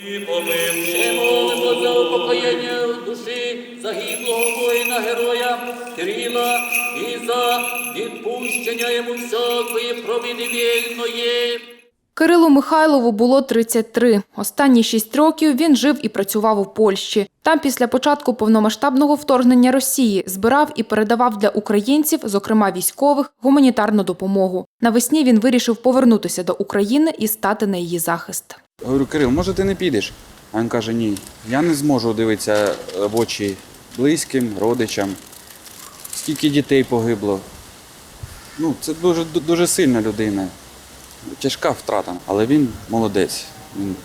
Ще молимо за упокоєння душі загиблого воїна героя Кирила і за відпущення йому всякої провини вільної. Кирилу Михайлову було 33. Останні шість років він жив і працював у Польщі. Там після початку повномасштабного вторгнення Росії збирав і передавав для українців, зокрема військових, гуманітарну допомогу. Навесні він вирішив повернутися до України і стати на її захист. Говорю, Кирил, може ти не підеш? А він каже, ні, я не зможу дивитися е, в очі близьким, родичам. Скільки дітей погибло. Ну, це дуже, дуже сильна людина. Тяжка втрата. Але він молодець. Він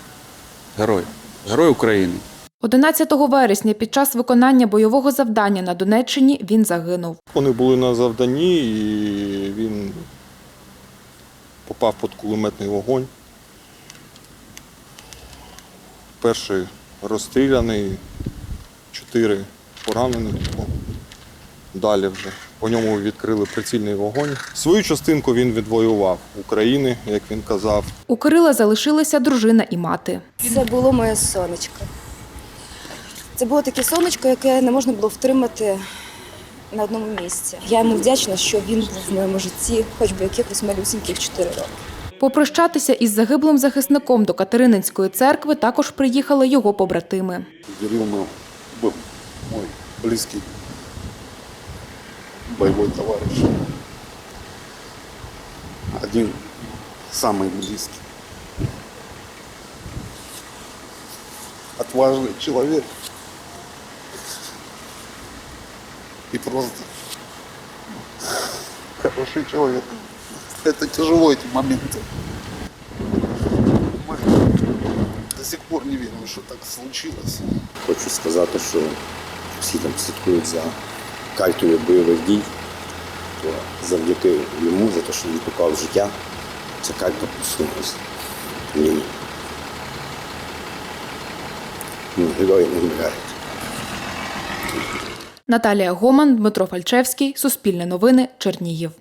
герой. Герой України. 11 вересня під час виконання бойового завдання на Донеччині він загинув. Вони були на завданні, і він попав під кулеметний вогонь. Перший розстріляний, чотири поранених. Далі вже по ньому відкрили прицільний вогонь. Свою частинку він відвоював України, як він казав. У Кирила залишилися дружина і мати. Це було моє сонечко. Це було таке сонечко, яке не можна було втримати на одному місці. Я йому вдячна, що він був в моєму житті, хоч би якихось малюсіньких 4 роки. Попрощатися із загиблим захисником до Катерининської церкви також приїхали його побратими. Кирилл ну, был мой близкий боевой товарищ. Один самый близкий. Отважный человек. И просто хороший человек. Это тяжело эти моменты. Мы до сих пор не верим, что так случилось. Хочу сказати, що всі там слідкують за картою бойових дій, то завдяки йому, за те, що він поклав життя, ця карта посунулася. Ні. Ну, герої не вмирають. Наталія Гоман, Дмитро Фальчевський, Суспільне новини, Чернігів.